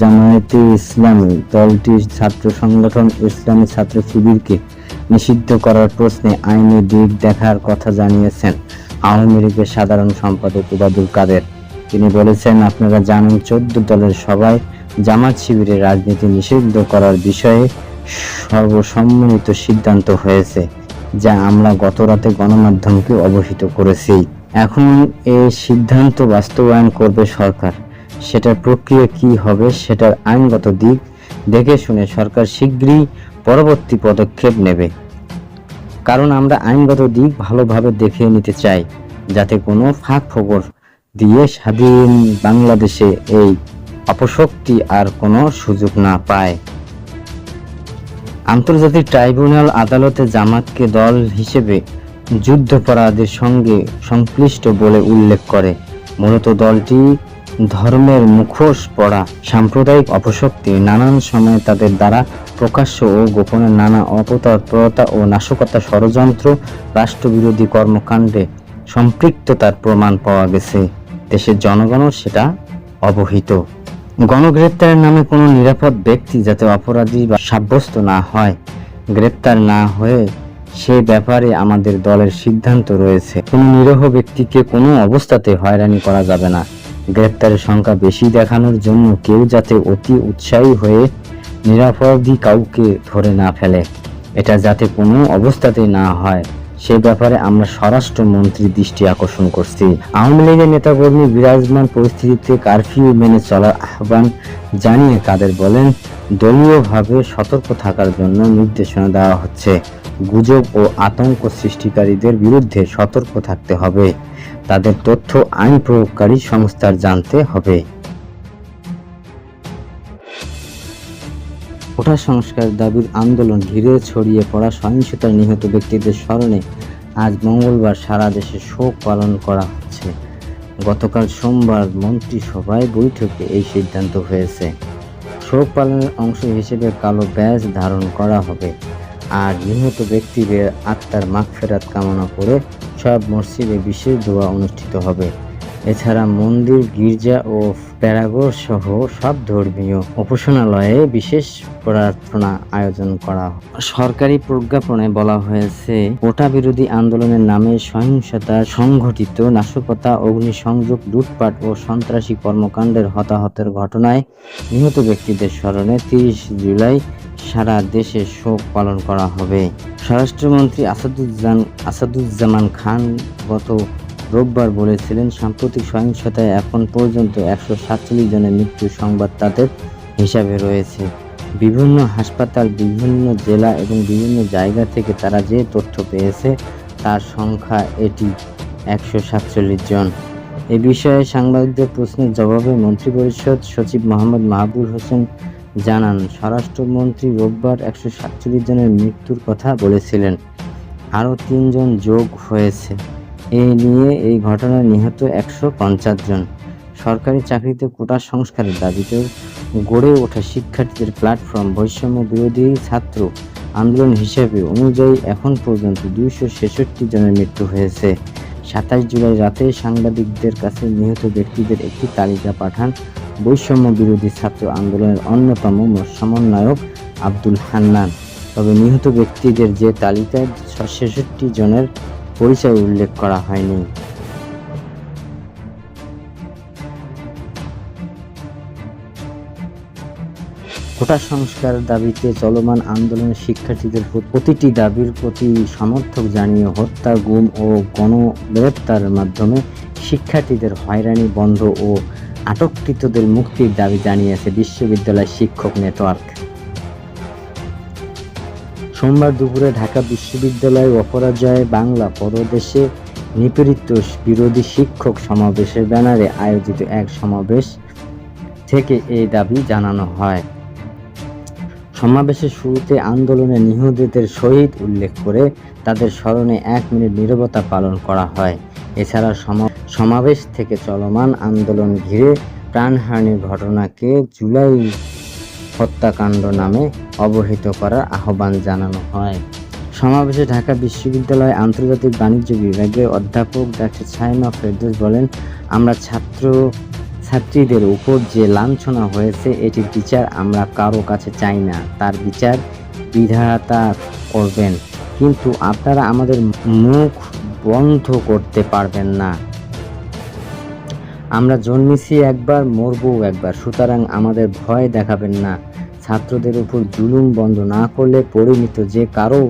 জামায়াতে ইসলামী দলটির ছাত্র সংগঠন ইসলামী ছাত্র শিবিরকে নিষিদ্ধ করার প্রশ্নে আইনি দিক দেখার কথা জানিয়েছেন আওয়ামী লীগের সাধারণ সম্পাদক উবাদুল কাদের। তিনি বলেছেন, আপনারা জানেন চোদ্দ দলের সবাই জামাত শিবিরের রাজনীতি নিষিদ্ধ করার বিষয়ে সর্বসম্মত সিদ্ধান্ত হয়েছে, যা আমরা গতরাতে গণমাধ্যমকে অবহিত করেছি। এখন এই সিদ্ধান্ত বাস্তবায়ন করবে সরকার। সেটার প্রক্রিয়া কি হবে সেটার আইনগত দিক দেখে শুনে সরকার শীঘ্রই পরবর্তী পদক্ষেপ নেবে। কারণ আমরা আইনগত দিক ভালোভাবে দেখে নিতে চাই, যাতে কোনো ফাঁক ফোকর দিয়ে স্বাধীন বাংলাদেশে এই অপশক্তি আর কোনো সুযোগ না পায়। আন্তর্জাতিক ট্রাইব্যুনাল আদালতে জামাতকে দল হিসেবে যুদ্ধাপরাধের সঙ্গে সংশ্লিষ্ট বলে উল্লেখ করে। মূলত দলটি ধর্মের মুখোশ পড়া, সাম্প্রদায়িক অপশক্তি নানান সময়ে তাদের দ্বারা প্রকাশ্য ও গোপনে নানা অপতৎপরতা ও নাশকতা ষড়যন্ত্র, রাষ্ট্রবিরোধী কর্মকাণ্ডে সম্পৃক্ততার প্রমাণ পাওয়া গেছে। দেশের জনগণও সেটা অবহিত। গণগ্রেপ্তারের নামে কোনো নিরাপদ ব্যক্তি যাতে অপরাধী বা সাব্যস্ত না হয়, গ্রেপ্তার না হয়ে সে ব্যাপারে আমাদের দলের সিদ্ধান্ত রয়েছে। কোনো নিরহ ব্যক্তিকে কোনো অবস্থাতে হয়রানি করা যাবে না। গ্রেপ্তারের সংখ্যা বেশি দেখানোর জন্য কেউ যাতে অতি উৎসাহী হয়ে নিরাপরাধী কাউকে ধরে না ফেলে। এটা যাতে কোনো অবস্থাতেই না হয়, সে ব্যাপারে আমরা স্বরাষ্ট্রমন্ত্রীর দৃষ্টি আকর্ষণ করছি। আওয়ামী লীগের নেতাকর্মী বিরাজমান পরিস্থিতিতে কারফিউ মেনে চলার আহ্বান জানিয়ে কাদের বলেন, দলীয়ভাবে সতর্ক থাকার জন্য নির্দেশনা দেওয়া হচ্ছে। গুজব ও আতঙ্ক সৃষ্টিকারীদের বিরুদ্ধে সতর্ক থাকতে হবে। তাদের তথ্য আইন প্রয়োগকারী সংস্থার জানতে হবে। কোটা সংস্কার দাবির আন্দোলন ঘিরে ছড়িয়ে পড়া সহিংসতার নিহত ব্যক্তিদের স্মরণে আজ মঙ্গলবার সারা দেশে শোক পালন করা হচ্ছে। গতকাল সোমবার মন্ত্রিসভায় বৈঠকে এই সিদ্ধান্ত হয়েছে। শোক পালনের অংশ হিসেবে কালো ব্যাজ ধারণ করা হবে। আর নিহত ব্যক্তিদের আত্মার মাগফেরাত কামনা করে সব মসজিদে বিশেষ দোয়া অনুষ্ঠিত হবে। এছাড়া মন্দির, গির্জা ও প্যারাগোর সহ সব ধর্মীয় উপাসনালয়ে বিশেষ প্রার্থনা আয়োজন করা সরকারি প্রজ্ঞাপনে বলা হয়েছে কোটা বিরোধী আন্দোলনের নামে সহিংসতা, সংঘটিত নাশকতা, অগ্নিসংযোগ, লুটপাট ও সন্ত্রাসী কর্মকাণ্ডের হতাহতের ঘটনায় নিহত ব্যক্তিদের স্মরণে তিরিশ জুলাই সারা দেশে শোক পালন করা হবে। স্বরাষ্ট্রমন্ত্রী আসাদুজ্জামান আসাদুজ্জামান খান গত রোববার বলেছিলেন, সাম্প্রতিক সহিংসতায় এখন পর্যন্ত একশো সাতচল্লিশ জনের মৃত্যুর সংবাদ তাদের হিসাবে রয়েছে। বিভিন্ন হাসপাতাল, বিভিন্ন জেলা এবং বিভিন্ন জায়গা থেকে তারা যে তথ্য পেয়েছে, তার সংখ্যা এটি একশো সাতচল্লিশ জন। এ বিষয়ে সাংবাদিকদের প্রশ্নের জবাবে মন্ত্রিপরিষদ সচিব মোহাম্মদ মাহবুব হোসেন জানান, স্বরাষ্ট্রমন্ত্রী রোববার একশো সাতচল্লিশ জনের মৃত্যুর কথা বলেছিলেন। আরও তিনজন যোগ হয়েছে। এই নিয়ে এই ঘটনায় নিহত একশো পঞ্চাশ জন। সরকারি চাকরিতে কোটা সংস্কারের দাবিতে গড়ে ওঠা শিক্ষার্থীদের প্ল্যাটফর্ম বৈষম্য বিরোধী ছাত্র আন্দোলন হিসেবে অনুযায়ী এখন পর্যন্ত দুইশো ছেষট্টি জনের মৃত্যু হয়েছে। সাতাশ জুলাই রাতে সাংবাদিকদের কাছে নিহত ব্যক্তিদের একটি তালিকা পাঠান বৈষম্য বিরোধী ছাত্র আন্দোলনের অন্যতম সমন্বয়ক আব্দুল হান্নান। তবে নিহত ব্যক্তিদের যে তালিকায় ছেষট্টি জনের পরিচয় উল্লেখ করা হয়নি। কোটা সংস্কার দাবিতে চলমান আন্দোলনের শিক্ষার্থীদের প্রতিটি দাবির প্রতি সমর্থক জানিয়ে হত্যা, গুম ও গণগ্রেপ্তারের মাধ্যমে শিক্ষার্থীদের হয়রানি বন্ধ ও আটককৃতদের মুক্তির দাবি জানিয়েছে বিশ্ববিদ্যালয় শিক্ষক নেটওয়ার্ক। সোমবার দুপুরে ঢাকা বিশ্ববিদ্যালয় অপরাজয় বাংলা পরদেশে নিপীড়িত বিরোধী শিক্ষক সমাবেশের ব্যানারে আয়োজিত এক সমাবেশ থেকে এই দাবি জানানো হয়। সমাবেশের শুরুতে আন্দোলনে নিহতদের শহীদ উল্লেখ করে তাদের স্মরণে এক মিনিট নীরবতা পালন করা হয়। এছাড়া সমা- সমাবেশ থেকে চলমান আন্দোলন ঘিরে প্রাণহানির ঘটনাকে জুলাই হত্যাকাণ্ড নামে অবহিত করার আহ্বান জানানো হয়। সমাবেশে ঢাকা বিশ্ববিদ্যালয় আন্তর্জাতিক বাণিজ্য বিভাগের অধ্যাপক ডাক্তার ছায়না ফেরদৌস বলেন, আমরা ছাত্র ছাত্রীদের উপর যে লাঞ্ছনা হয়েছে, এটির বিচার আমরা কারও কাছে চাই না। তার বিচার বিধাতা করবেন। কিন্তু আপনারা আমাদের মুখ বন্ধ করতে পারবেন না। আমরা জন্মেছি একবার মরবো একবার। সুতরাং আমাদের ভয় দেখাবেন না। ছাত্রদের উপর জুলুম বন্ধ না করলে পরিমিত যে কারও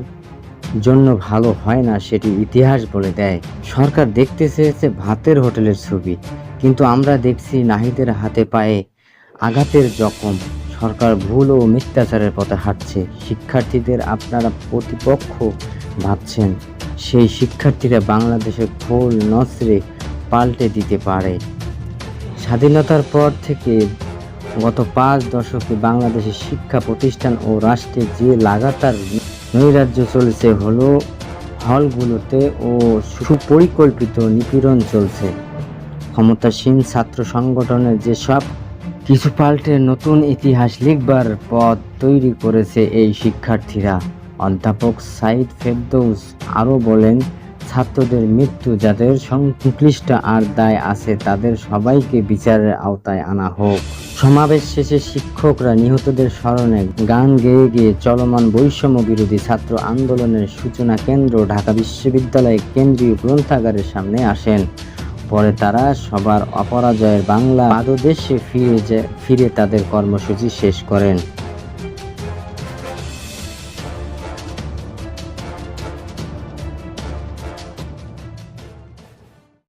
জন্য ভালো হয় না, সেটি ইতিহাস বলে দেয়। সরকার দেখতে চেয়েছে ভাতের হোটেলের ছবি, কিন্তু আমরা দেখছি নাহিদের হাতে পায়ে আঘাতের জখম। সরকার ভুল ও মিথ্যাচারের পথে হাঁটছে। শিক্ষার্থীদের আপনারা প্রতিপক্ষ ভাবছেন, সেই শিক্ষার্থীরা বাংলাদেশের খোল নসরে পাল্টে দিতে পারে। স্বাধীনতার পর থেকে গত পাঁচ দশকে বাংলাদেশের শিক্ষা প্রতিষ্ঠান ও রাষ্ট্রে যে লাগাতার নৈরাজ্য চলছে, হলো হলগুলোতে ও সুপরিকল্পিত নিপীড়ন চলছে। ক্ষমতাসীন ছাত্র সংগঠনের যেসব কিছু পাল্টে নতুন ইতিহাস লিখবার পথ তৈরি করেছে এই শিক্ষার্থীরা, অধ্যাপক সাইদ ফেরদৌস আরও বলেন ছাত্রদের মৃত্যু যাদের সংশ্লিষ্ট আর দায় আছে তাদের সবাইকে বিচারের আওতায় আনা হোক। সমাবেশ শেষে শিক্ষকরা নিহতদের স্মরণে গান গেয়ে গিয়ে চলমান বৈষম্য বিরোধী ছাত্র আন্দোলনের সূচনা কেন্দ্র ঢাকা বিশ্ববিদ্যালয়ের কেন্দ্রীয় গ্রন্থাগারের সামনে আসেন। পরে তারা সবার অপরাজয়ের বাংলা পাদদেশে ফিরে যে ফিরে তাদের কর্মসূচি শেষ করেন।